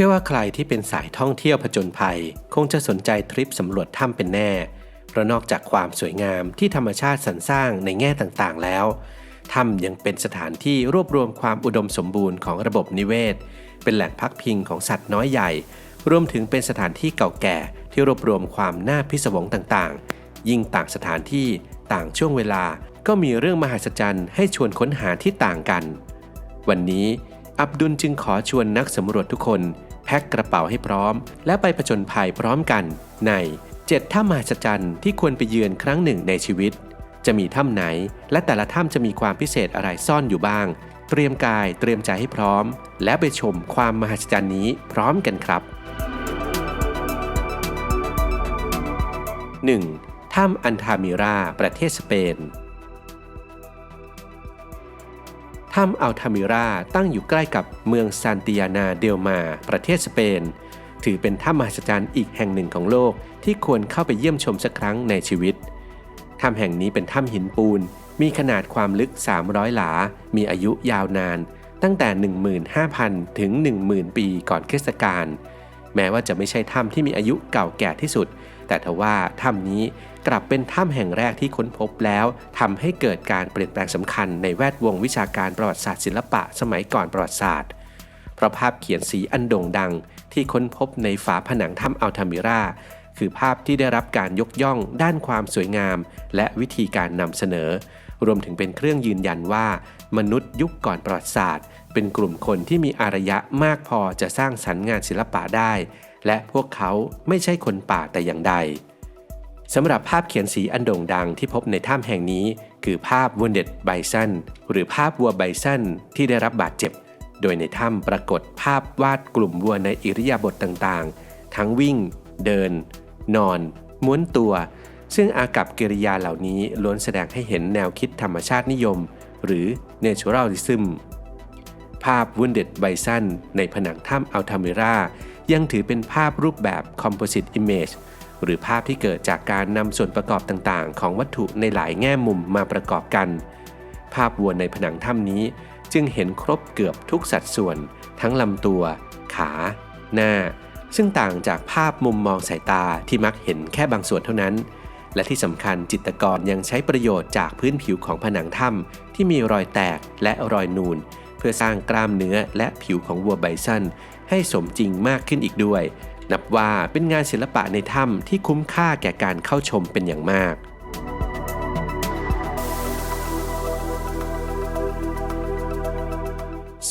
ชื่อว่าใครที่เป็นสายท่องเที่ยวผจญภัย คงจะสนใจทริปสำรวจถ้ำเป็นแน่ เพราะนอกจากความสวยงามที่ธรรมชาติสรรสร้างในแง่ต่างๆแล้ว ถ้ำยังเป็นสถานที่รวบรวมความอุดมสมบูรณ์ของระบบนิเวศ เป็นแหล่งพักพิงของสัตว์น้อยใหญ่ รวมถึงเป็นสถานที่เก่าแก่ที่รวบรวมความน่าพิศวงต่างๆ ยิ่งต่างสถานที่ต่างช่วงเวลาก็มีเรื่องมหัศจรรย์ให้ชวนค้นหาที่ต่างกัน วันนี้อับดุลจึงขอชวนนักสำรวจทุกคน แพ็คกระเป๋าให้พร้อม และไปผจญภัยพร้อมกัน ใน 7 ถ้ำมหัศจรรย์ที่ควรไปเยือนครั้งหนึ่งในชีวิต จะมีถ้ำไหน และแต่ละถ้ำจะมีความพิเศษอะไรซ่อนอยู่บ้าง เตรียมกายเตรียมใจให้พร้อม และไปชมความมหัศจรรย์นี้พร้อมกันครับ 1. ถ้ำอันทามิราประเทศสเปน ถ้ำอัลทามิราตั้งอยู่ใกล้กับเมืองซานติยานาเดลมา ประเทศสเปน ถือเป็นถ้ำมหัศจรรย์อีกแห่งหนึ่งของโลกที่ควรเข้าไปเยี่ยมชมสักครั้งในชีวิต ถ้ำแห่งนี้เป็นถ้ำหินปูน มีขนาดความลึก 300 หลา มีอายุยาวนาน ตั้งแต่ 15,000 ถึง 10,000 ปีก่อนคริสตกาลแม้ว่าจะไม่ใช่ถ้ำที่มีอายุเก่าแก่ที่สุด แต่ทว่าถ้ำนี้ กลับเป็นถ้ำแห่งแรกที่ค้นพบแล้วทำให้เกิดการเปลี่ยนแปลงสำคัญในแวดวงวิชาการประวัติศาสตร์ศิลปะสมัยก่อนประวัติศาสตร์ เพราะภาพเขียนสีอันโด่งดัง ที่ค้นพบในฝาผนังถ้ำอัลทามิราคือภาพที่ได้รับการยกย่องด้านความสวยงาม และวิธีการนำเสนอ รวมถึงเป็นเครื่องยืนยันว่า มนุษย์ยุคก่อนประวัติศาสตร์ เป็นกลุ่มคนที่มีอารยะมากพอจะสร้างสรรค์งานศิลปะได้ และพวกเขาไม่ใช่คนป่าแต่อย่างใด สำหรับภาพเขียนสีอันโด่งดังที่พบในถ้ำแห่งนี้ คือภาพ Wounded Bison หรือภาพวัวไบซันที่ได้รับบาดเจ็บ โดยในถ้ำปรากฏภาพวาดกลุ่มวัวในอิริยาบถต่างๆ ทั้งวิ่ง เดิน นอน ม้วนตัว ซึ่งอากับกิริยาเหล่านี้ล้วนแสดงให้เห็นแนวคิดธรรมชาตินิยม หรือ Naturalism ภาพ Wounded Bison ในผนังถ้ำอัลทามิรายังถือเป็นภาพรูปแบบ Composite Image หรือภาพที่เกิดจากการนำส่วนประกอบต่างๆ ของวัตถุในหลายแง่มุมมาประกอบกัน ภาพวัวในผนังถ้ำนี้จึงเห็นครบเกือบทุกสัดส่วน ทั้งลำตัว ขา หน้า ซึ่งต่างจากภาพมุมมองสายตาที่มักเห็นแค่บางส่วนเท่านั้น และที่สำคัญจิตรกรยังใช้ประโยชน์จากพื้นผิวของผนังถ้ำที่มีรอยแตกและรอยนูน เพื่อสร้างกล้ามเนื้อและผิวของวัวไบซันให้สมจริงมากขึ้นอีกด้วย นับว่าเป็นงานศิลปะในถ้ำที่คุ้มค่าแก่การเข้าชมเป็นอย่างมาก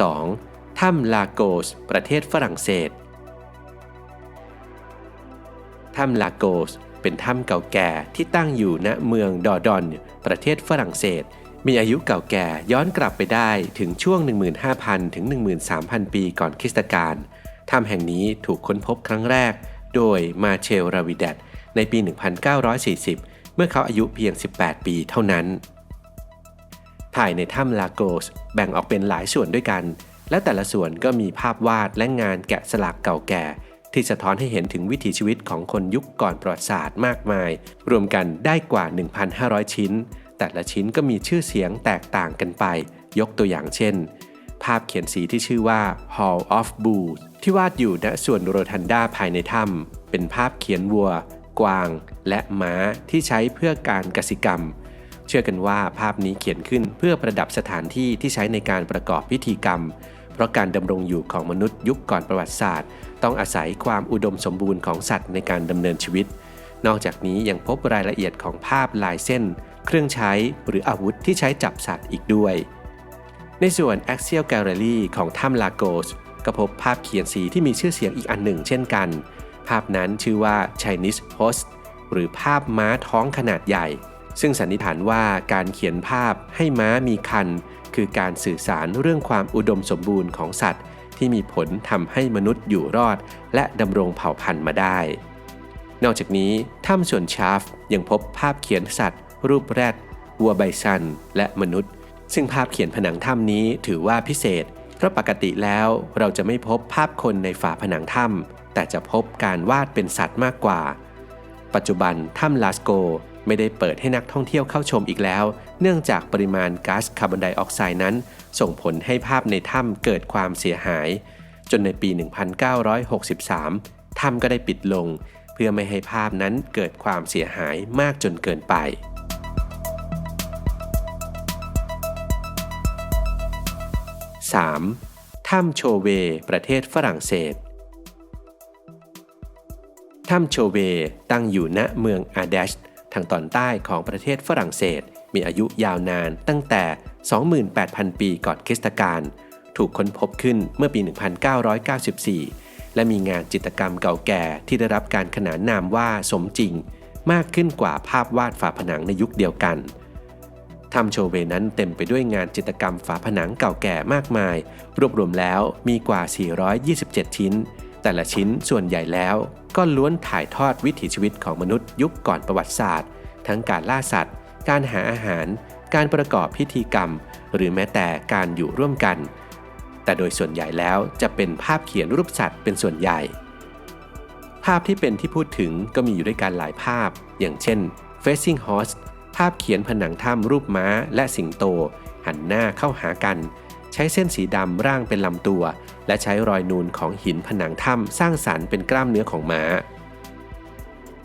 2. ถ้ำลาโกส ประเทศฝรั่งเศส ถ้ำลาโกส เป็นถ้ำเก่าแก่ที่ตั้งอยู่ณเมืองดอดอน ประเทศฝรั่งเศส มีอายุเก่าแก่ย้อนกลับไปได้ถึงช่วง 15,000 ถึง 13,000 ปีก่อนคริสตกาล ถ้ำแห่งนี้ถูกค้นพบครั้งแรก โดยมาเชล ราวิเดตในปี 1940 เมื่อเขาอายุเพียง 18 ปีเท่านั้น ภายในถ้ำลาโกสแบ่งออกเป็นหลายส่วนด้วยกัน และแต่ละส่วนก็มีภาพวาดและงานแกะสลักเก่าแก่ ที่สะท้อนให้เห็นถึงวิถีชีวิตของคนยุคก่อนประวัติศาสตร์มากมาย รวมกันได้กว่า 1,500 ชิ้น แต่ละชิ้นก็มีชื่อเสียงแตกต่างกันไป ยกตัวอย่างเช่น ภาพเขียนสีที่ชื่อว่า Hall of Bulls ที่วาดอยู่ณส่วนโรทันดาภายในถ้ำเป็นภาพเขียนวัว กวาง และม้าที่ใช้เพื่อการกสิกรรม เชื่อกันว่าภาพนี้เขียนขึ้นเพื่อประดับสถานที่ที่ใช้ในการประกอบพิธีกรรม เพราะการดำรงอยู่ของมนุษย์ยุคก่อนประวัติศาสตร์ ต้องอาศัยความอุดมสมบูรณ์ของสัตว์ในการดำเนินชีวิต นอกจากนี้ยังพบรายละเอียดของภาพลายเส้น เครื่องใช้หรืออาวุธที่ใช้จับสัตว์อีกด้วย ในส่วน Axial Gallery ของถ้ำลาโกสก็พบภาพเขียนสีที่มีชื่อเสียงอีกอันหนึ่งเช่นกัน ภาพนั้นชื่อว่า Chinese Horse หรือภาพม้าท้องขนาดใหญ่ ซึ่งสันนิษฐานว่าการเขียนภาพให้ม้ามีคัน คือการสื่อสารเรื่องความอุดมสมบูรณ์ของสัตว์ ที่มีผลทำให้มนุษย์อยู่รอด และดำรงเผ่าพันธุ์มาได้ นอกจากนี้ถ้ำส่วนชาฟยังพบภาพเขียนสัตว์ รูปแรดวัวไบซัน และมนุษย์ ซึ่งภาพเขียนผนังถ้ำนี้ถือว่าพิเศษ เพราะปกติแล้วเราจะไม่พบภาพคนในฝาผนังถ้ำแต่จะพบการวาดเป็นสัตว์มากกว่า ปัจจุบันถ้ำลาสโกไม่ได้เปิดให้นักท่องเที่ยวเข้าชมอีกแล้ว เนื่องจากปริมาณก๊าซคาร์บอนไดออกไซด์นั้น ส่งผลให้ภาพในถ้ำเกิดความเสียหาย จนในปี 1963 ถ้ำก็ได้ปิดลง เพื่อไม่ให้ภาพนั้นเกิดความเสียหายมากจนเกินไป 3. ถ้ำโชเว ประเทศฝรั่งเศส ถ้ำโชเวตั้งอยู่ณเมืองอาเดชทางตอนใต้ของประเทศฝรั่งเศส มีอายุยาวนานตั้งแต่ 28,000 ปีก่อนคริสตกาล ถูกค้นพบขึ้นเมื่อปี 1994 และมีงานจิตรกรรมเก่าแก่ที่ได้รับการขนานนามว่าสมจริง มากขึ้นกว่าภาพวาดฝาผนังในยุคเดียวกัน ถ้ำโชเวนั้นเต็มไปด้วยงานจิตรกรรมฝาผนังเก่าแก่มากมาย รวบรวมแล้วมีกว่า 427 ชิ้น แต่ละชิ้นส่วนใหญ่แล้ว ก็ล้วนถ่ายทอดวิถีชีวิตของมนุษย์ยุคก่อนประวัติศาสตร์ ทั้งการล่าสัตว์ การหาอาหาร การประกอบพิธีกรรม หรือแม้แต่การอยู่ร่วมกัน แต่โดยส่วนใหญ่แล้วจะเป็นภาพเขียนรูปสัตว์เป็นส่วนใหญ่ ภาพที่เป็นที่พูดถึงก็มีอยู่ด้วยกันหลายภาพ อย่างเช่น Facing Horse ภาพเขียนผนังถ้ำรูปม้าและสิงโต หันหน้าเข้าหากัน ใช้เส้นสีดำร่างเป็นลำตัว และใช้รอยนูนของหินผนังถ้ำสร้างสรรค์เป็นกล้ามเนื้อของม้า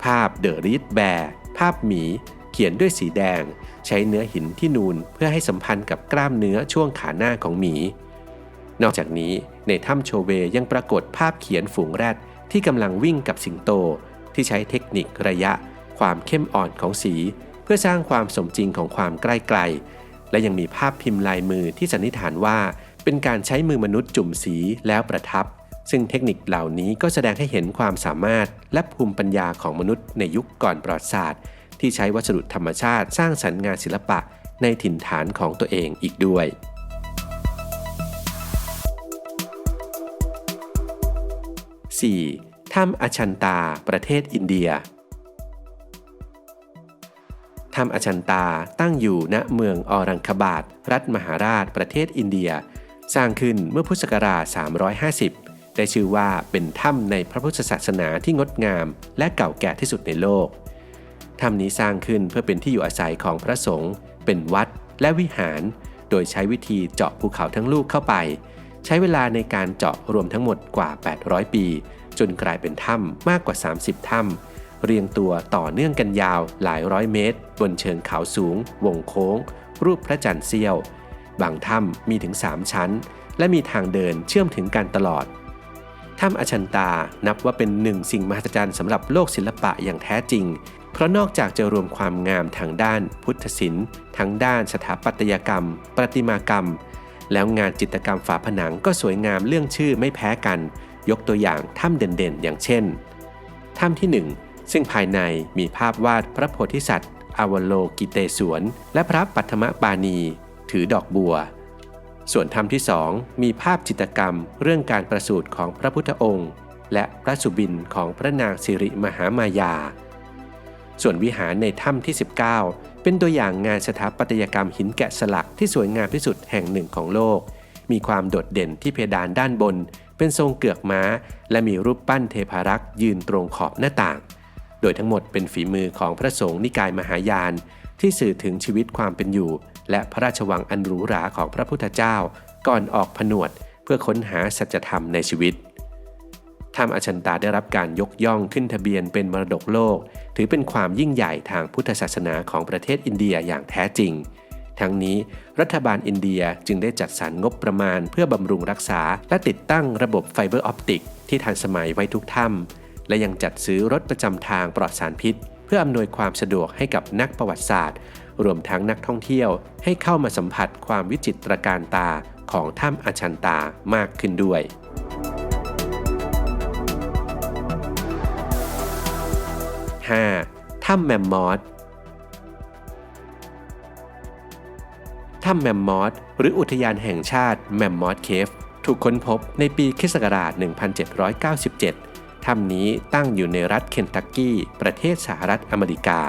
ภาพเดอะรีดแบร์ภาพหมี เขียนด้วยสีแดง ใช้เนื้อหินที่นูนเพื่อให้สัมพันธ์กับกล้ามเนื้อช่วงขาหน้าของหมี นอกจากนี้ในถ้ำโชเวยังปรากฏภาพเขียนฝูงแรดที่กำลังวิ่งกับสิงโต ที่ใช้เทคนิคระยะ ความเข้มอ่อนของสี พื่อสร้างความสมจริงของความใกล้ไกล และยังมีภาพพิมพ์ลายมือที่สันนิษฐานว่า เป็นการใช้มือมนุษย์จุ่มสีแล้วประทับ ซึ่งเทคนิคเหล่านี้ก็แสดงให้เห็นความสามารถและภูมิปัญญาของมนุษย์ในยุคก่อนประวัติศาสตร์ ที่ใช้วัสดุธรรมชาติสร้างสรรค์งานศิลปะในถิ่นฐานของตัวเองอีกด้วย 4. ถ้ำอชันตา ประเทศอินเดีย ถ้ำอชันตาตั้งอยู่ณเมืองอรังคบาตรัฐมหาราชประเทศอินเดีย สร้างขึ้นเมื่อพุทธศักราช 350 ได้ชื่อว่าเป็นถ้ำในพระพุทธศาสนาที่งดงาม และเก่าแก่ที่สุดในโลก ถ้ำนี้สร้างขึ้นเพื่อเป็นที่อยู่อาศัยของพระสงฆ์เป็นวัดและวิหาร โดยใช้วิธีเจาะภูเขาทั้งลูกเข้าไป ใช้เวลาในการเจาะรวมทั้งหมดกว่า 800 ปี จนกลายเป็นถ้ำมากกว่า 30 ถ้ำ เรียงตัวต่อเนื่องกันยาวหลายร้อยเมตร บนเชิงเขาสูง วงโค้ง รูปพระจันทร์เสี้ยว บางถ้ำมีถึง 3 ชั้น และมีทางเดินเชื่อมถึงกันตลอดถ้ำอชันตานับว่าเป็นหนึ่งสิ่งมหัศจรรย์สำหรับโลกศิลปะอย่างแท้จริง เพราะนอกจากจะรวมความงามทางด้านพุทธศิลป์ทั้งด้านสถาปัตยกรรม ประติมากรรม แล้วงานจิตรกรรมฝาผนังก็สวยงามเรื่องชื่อไม่แพ้กัน ยกตัวอย่างถ้ำเด่นๆ อย่างเช่น ถ้ำที่ 1 ซึ่งภายในมีภาพวาดพระโพธิสัตว์อวโลกิเตศวน และพระปัทมปาณีถือดอกบัว ส่วนธรรมที่สองมีภาพจิตรกรรมเรื่องการประสูติของพระพุทธองค์ และพระสุบินของพระนางสิริมหามายา ส่วนวิหารในถ้ำที่ 19 เป็นตัวอย่างงานสถาปัตยกรรมหินแกะสลักที่สวยงามที่สุดแห่งหนึ่งของโลก มีความโดดเด่นที่เพดานด้านบน เป็นทรงเกือกม้า และมีรูปปั้นเทพารักษ์ยืนตรงขอบหน้าต่าง โดยทั้งหมดเป็นฝีมือของพระสงฆ์นิกายมหายาน ที่สื่อถึงชีวิตความเป็นอยู่ และพระราชวังอันหรูหราของพระพุทธเจ้า ก่อนออกผนวด เพื่อค้นหาสัจธรรมในชีวิตถ้ำอชันตาได้รับการยกย่องขึ้นทะเบียนเป็นมรดกโลก ถือเป็นความยิ่งใหญ่ทางพุทธศาสนาของประเทศอินเดียอย่างแท้จริง ทั้งนี้รัฐบาลอินเดียจึงได้จัดสรรงบประมาณเพื่อบำรุงรักษา และติดตั้งระบบไฟเบอร์ออปติกที่ทันสมัยไว้ทุกถ้ำ และยังจัดซื้อรถประจำทางปลอดสารพิษ เพื่ออำนวยความสะดวกให้กับนักประวัติศาสตร์ รวมทั้งนักท่องเที่ยวให้เข้ามาสัมผัสความวิจิตรการตาของถ้ำอาชันตามากขึ้นด้วย 5. ถ้ำแมมมอสถ้ำแมมมอสหรืออุทยานแห่งชาติแมมมอสเคฟถูกค้นพบในปีคศ1797 ถ้ำนี้ตั้งอยู่ในรัฐเคนตักกี้ ประเทศสหรัฐอเมริกา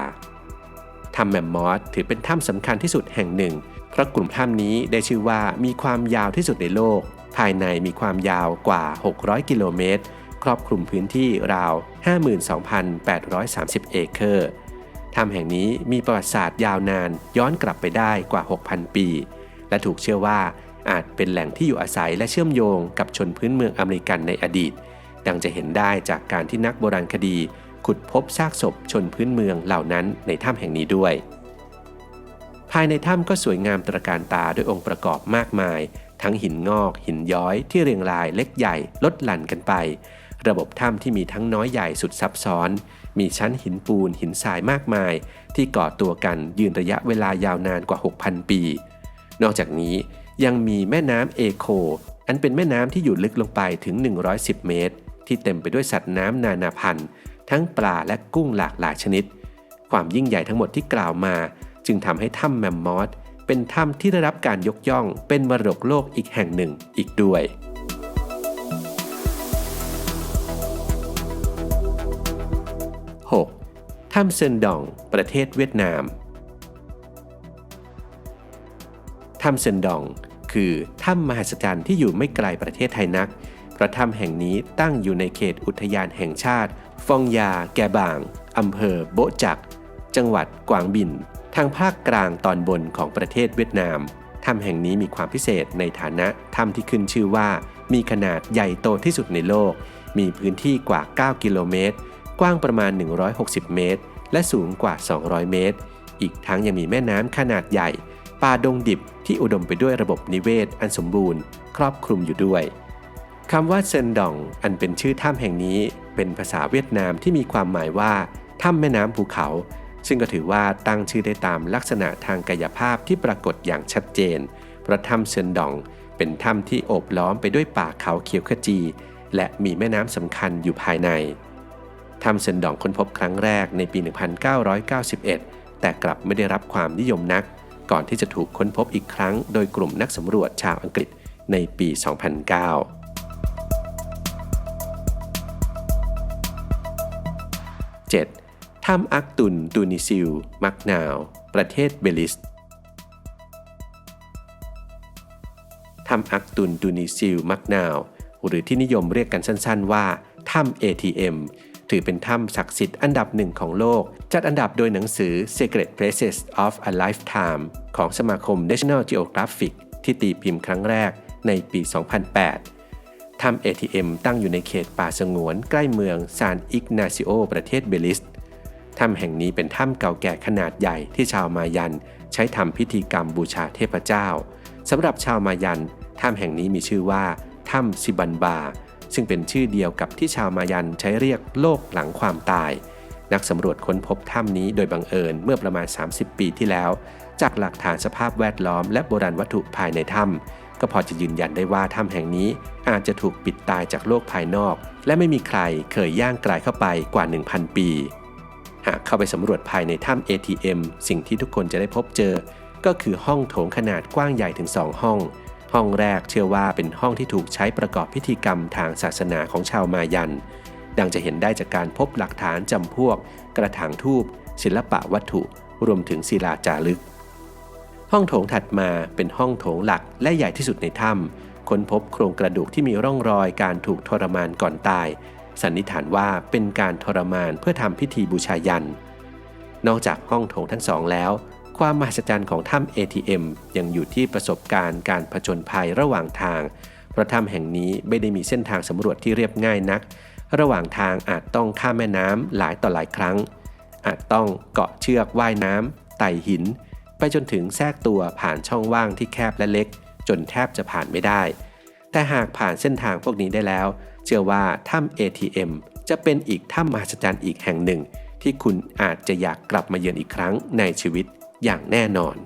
ถ้ำแมมมอสถือเป็นถ้ำสำคัญที่สุดแห่งหนึ่ง เพราะกลุ่มถ้ำนี้ได้ชื่อว่ามีความยาวที่สุดในโลก ภายในมีความยาวกว่า 600 กิโลเมตร ครอบคลุมพื้นที่ราว 52,830 เอเคอร์ ถ้ำแห่งนี้มีประวัติศาสตร์ยาวนานย้อนกลับไปได้กว่า 6,000 ปี และถูกเชื่อว่าอาจเป็นแหล่งที่อยู่อาศัยและเชื่อมโยงกับชนพื้นเมืองอเมริกันในอดีต ดังจะเห็นได้จากการที่นักโบราณคดี ขุดพบซากศพชนพื้นเมืองเหล่านั้นในถ้ำแห่งนี้ด้วย ภายในถ้ำก็สวยงามตระการตาด้วยองค์ประกอบมากมาย ทั้งหินงอก หินย้อยที่เรียงรายเล็กใหญ่ลดหลั่นกันไป ระบบถ้ำที่มีทั้งน้อยใหญ่สุดซับซ้อน มีชั้นหินปูนหินทรายมากมาย ที่ก่อตัวกันยืนระยะเวลายาวนานกว่า 6,000 ปี นอกจากนี้ยังมีแม่น้ำเอโคอันเป็นแม่น้ำที่อยู่ลึกลงไปถึง 110 เมตร ที่เต็มไปด้วยสัตว์น้ำนานาพันธุ์ ทั้งปลาและกุ้งหลากหลายชนิด ความยิ่งใหญ่ทั้งหมดที่กล่าวมา จึงทำให้ถ้ำแมมมอสเป็นถ้ำที่ได้รับการยกย่องเป็นมรดกโลกอีกแห่งหนึ่งอีกด้วย 6. ถ้ำเซินดอง ประเทศเวียดนาม ถ้ำเซินดอง คือถ้ำมหัศจรรย์ที่อยู่ไม่ไกลประเทศไทยนัก พระถ้ำแห่งนี้ตั้งอยู่ในเขตอุทยานแห่งชาติ ฟองยา แกบาง อำเภอโบจัก จังหวัดกวางบิน ทางภาคกลางตอนบนของประเทศเวียดนาม ถ้ำแห่งนี้มีความพิเศษในฐานะถ้ำที่ขึ้นชื่อว่า มีขนาดใหญ่โตที่สุดในโลก มีพื้นที่กว่า 9 กิโลเมตร กว้างประมาณ 160 เมตร และสูงกว่า 200 เมตร อีกทั้งยังมีแม่น้ำขนาดใหญ่ ป่าดงดิบที่อุดมไปด้วยระบบนิเวศอันสมบูรณ์ ครอบคลุมอยู่ด้วย คำว่าเซินดอง อันเป็นชื่อถ้ำแห่งนี้ เป็นภาษาเวียดนามที่มีความหมายว่าถ้ำแม่น้ำภูเขา ซึ่งก็ถือว่าตั้งชื่อได้ตามลักษณะทางกายภาพที่ปรากฏอย่างชัดเจน เพราะถ้ำเซินดอง เป็นถ้ำที่โอบล้อมไปด้วยป่าเขาเขียวขจี และมีแม่น้ำสำคัญอยู่ภายใน ถ้ำเซินดองค้นพบครั้งแรกในปี 1991 แต่กลับไม่ได้รับความนิยมนัก ก่อนที่จะถูกค้นพบอีกครั้ง โดยกลุ่มนักสำรวจชาวอังกฤษในปี 2009 7. ถ้ำอักตุนตูนิซิล มักนาว ประเทศเบลิสถ้ำอักตุนตูนิซิล มักนาว หรือที่นิยมเรียกกันสั้น ๆ ว่า ถ้ำ ATM ถือเป็นถ้ำศักดิ์สิทธิ์อันดับหนึ่งของโลก จัดอันดับโดยหนังสือ Secret Places of a Lifetime ของสมาคม National Geographic ที่ตีพิมพ์ครั้งแรกในปี 2008 ถ้ำ ATM ตั้งอยู่ในเขตป่าสงวนใกล้เมืองซานอิกนาซิโอประเทศเบลิส ถ้ำแห่งนี้เป็นถ้ำเก่าแก่ขนาดใหญ่ที่ชาวมายัน ใช้ทำพิธีกรรมบูชาเทพเจ้าสำหรับชาวมายัน ถ้ำแห่งนี้มีชื่อว่า ถ้ำซิบันบา ซึ่งเป็นชื่อเดียวกับที่ชาวมายันใช้เรียกโลกหลังความตาย นักสำรวจค้นพบถ้ำนี้โดยบังเอิญเมื่อประมาณ 30 ปีที่แล้ว จากหลักฐานสภาพแวดล้อมและโบราณวัตถุภายในถ้ำ ก็พอจะยืนยันได้ว่าถ้ำแห่งนี้อาจจะถูกปิดตายจากโลกภายนอก และไม่มีใครเคยย่างกลายเข้าไปกว่า 1,000 ปี หากเข้าไปสำรวจภายในถ้ำ ATM สิ่งที่ทุกคนจะได้พบเจอ ก็คือห้องโถงขนาดกว้างใหญ่ถึง 2 ห้อง ห้องแรกเชื่อว่าเป็นห้องที่ถูกใช้ประกอบพิธีกรรมทางศาสนาของชาวมายัน ดังจะเห็นได้จากการพบหลักฐานจำพวก กระถางทูบศิลปะวัตถุ รวมถึงศิลาจารึก ห้องโถงถัดมาเป็นห้องโถงหลักและใหญ่ที่สุดในถ้ำค้นพบโครงกระดูกที่มีร่องรอยการถูกทรมานก่อนตาย สันนิษฐานว่าเป็นการทรมานเพื่อทำพิธีบูชายัน นอกจากห้องโถงทั้งสองแล้ว ความมหัศจรรย์ของถ้ำ ATM ยังอยู่ที่ประสบการณ์การผจญภัยระหว่างทาง เพราะถ้ำแห่งนี้ไม่ได้มีเส้นทางสำรวจที่เรียบง่ายนัก ระหว่างทางอาจต้องข้ามแม่น้ำหลายต่อหลายครั้ง อาจต้องเกาะเชือกว่ายน้ำไต่หิน ไปจนถึงแทรกตัวผ่านช่องว่างที่แคบและเล็ก จนแทบจะผ่านไม่ได้ แต่หากผ่านเส้นทางพวกนี้ได้แล้ว เชื่อว่าถ้ำ ATM จะเป็นอีกถ้ำมหัศจรรย์อีกแห่งหนึ่ง ที่คุณอาจจะอยากกลับมาเยือนอีกครั้งในชีวิตอย่างแน่นอน